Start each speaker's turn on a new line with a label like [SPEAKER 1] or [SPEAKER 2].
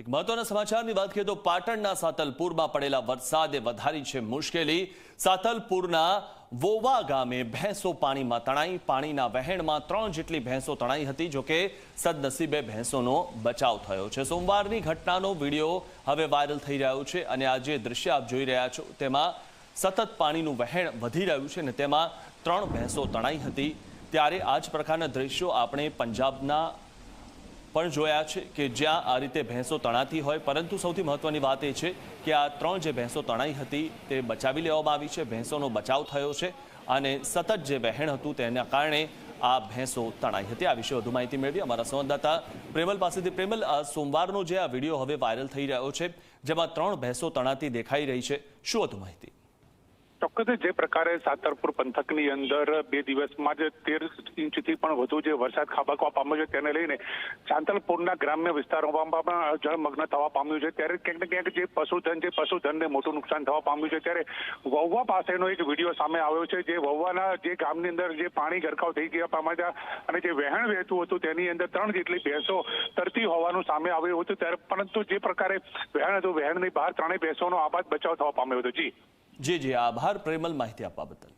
[SPEAKER 1] એક મહત્વના સમાચારની વાત કરીએ તો પાટણના સાતલપુરમાં પડેલા વરસાદે વધારી છે મુશ્કેલી. સાતલપુરના વોવા ગામે ભેંસો પાણીમાં તણાઈ. પાણીના વહેણમાં ત્રણ જેટલી ભેંસો તણાઈ હતી જોકે સદનસીબે ભેંસોનો બચાવ થયો છે. સોમવારની ઘટનાનો વીડિયો હવે વાયરલ થઈ રહ્યો છે અને આ જે દ્રશ્ય આપ જોઈ રહ્યા છો. તેમાં સતત પાણીનું વહેણ વધી રહ્યું છે અને તેમાં ત્રણ ભેંસો તણાઈ હતી. ત્યારે આ જ પ્રકારના દ્રશ્યો આપણે પંજાબના પણ જોયા છે કે જ્યાં આ રીતે ભેંસો તણાતી હોય, પરંતુ સૌથી મહત્વની વાત એ છે કે આ ત્રણ જે ભેંસો તણાઈ હતી તે બચાવી લેવામાં આવી છે, ભેંસોનો બચાવ થયો છે અને સતત જે વહેણ હતું તેના કારણે આ ભેંસો તણાઈ હતી. આ વિશે વધુ માહિતી મેળવી અમારા સંવાદદાતા પ્રેમલ પાસેથી. પ્રેમલ સોમવારનો જે આ વીડિયો હવે વાયરલ થઈ રહ્યો છે, જેમાં ત્રણ ભેંસો તણાતી દેખાઈ રહી છે. શું વધુ માહિતી?
[SPEAKER 2] ચોક્કસ જે પ્રકારે સાતરપુર પંથકની અંદર બે દિવસમાં જ તેર ઇંચથી પણ વધુ જે વરસાદ ખાબકવા પામ્યો છે, તેને લઈને ચાંતલપુરના ગ્રામ્ય વિસ્તારોમાં પણ જળમગ્ન થવા પામ્યું છે. ત્યારે ક્યાંક ને ક્યાંક જે પશુધન છે, પશુધનને મોટું નુકસાન થવા પામ્યું છે. ત્યારે વહુવા પાસેનો એક વીડિયો સામે આવ્યો છે, જે વહુવાના જે ગામની અંદર જે પાણી ગરકાવ થઈ ગયા પામ્યા અને જે વહેણ વહેતું હતું, તેની અંદર ત્રણ જેટલી ભેંસો તરતી હોવાનું સામે આવ્યું હતું. ત્યારે પરંતુ જે પ્રકારે વહેણ હતું, વહેણની બહાર ત્રણેય ભેંસોનો આબાદ બચાવ થવા પામ્યો હતો. જી.
[SPEAKER 1] જી જે આભાર. પ્રેમલ માહિતી આપવા બદલ.